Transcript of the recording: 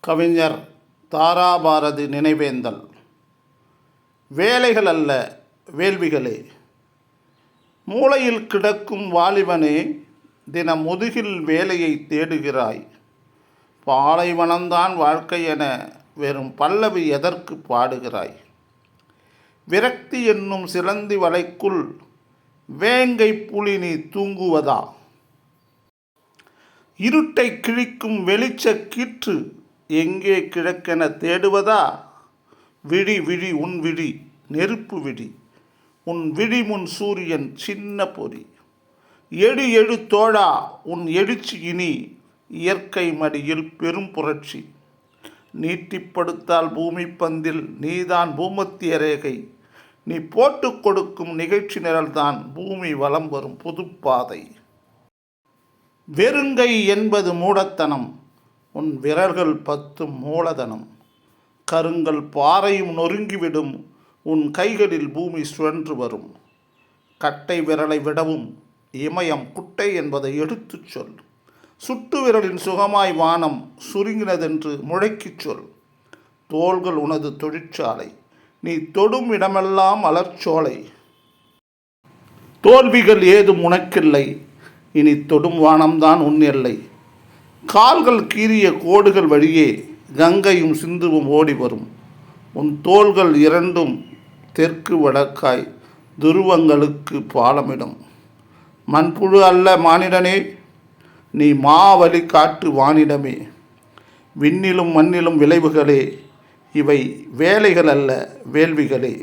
கவிஞர் தாராபாரதி நினைவேந்தல். வேலைகள் அல்ல வேள்விகளே. மூளையில் கிடக்கும் வாலிபனே தின முதுகில் வேலையை தேடுகிறாய். பாலைவனம்தான் வாழ்க்கை என வெறும் பல்லவி எதற்கு பாடுகிறாய்? விரக்தி என்னும் சிலந்தி வலைக்குள் வேங்கை புலி நீ தூங்குவதா? இருட்டை கிழிக்கும் வெளிச்ச கீற்று எங்கே கிழக்கென தேடுவதா? விழி விழி உன் விழி நெருப்பு விழி. உன் விழி முன் சூரியன் சின்ன பொறி. எழு எழு தோழா உன் எழுச்சி இனி இயற்கை மடியில் பெரும் புரட்சி. நீட்டிப்படுத்தால் பூமி பந்தில் நீதான் பூமத்திய ரேகை. நீ போட்டு கொடுக்கும் நிகழ்ச்சி நிரல்தான் பூமி வலம் வரும் புதுப்பாதை. வெறுங்கை என்பது மூடத்தனம். உன் விரல்கள் பத்து மூலதனம். கருங்கள் பாறையும் நொறுங்கிவிடும். உன் கைகளில் பூமி சுழன்று வரும். கட்டை விரலை விடவும். இமயம் குட்டை என்பதை எடுத்துச் சொல். சுட்டு விரலின் சுகமாய் வானம் சுருங்கினதென்று முழக்கிச் சொல். தோள்கள் உனது தொழிற்சாலை. நீ தொடும் இடமெல்லாம் அலர்ச்சோலை. தோல்விகள் ஏதும் உனக்கில்லை. இனி தொடும் வானம்தான் உன் எல்லை. கால்கள் கீறிய கோடுகள் வழியே கங்கையும் சிந்துவும் ஓடி வரும். உன் தோள்கள் இரண்டும் தெற்கு வடக்காய் துருவங்களுக்கு பாலமிடும். மண்புழு அல்ல மானிடனே நீ மாவழி காட்டு வானிடமே. விண்ணிலும் மண்ணிலும் விளைவுகளே இவை வேலைகள் அல்ல வேள்விகளே.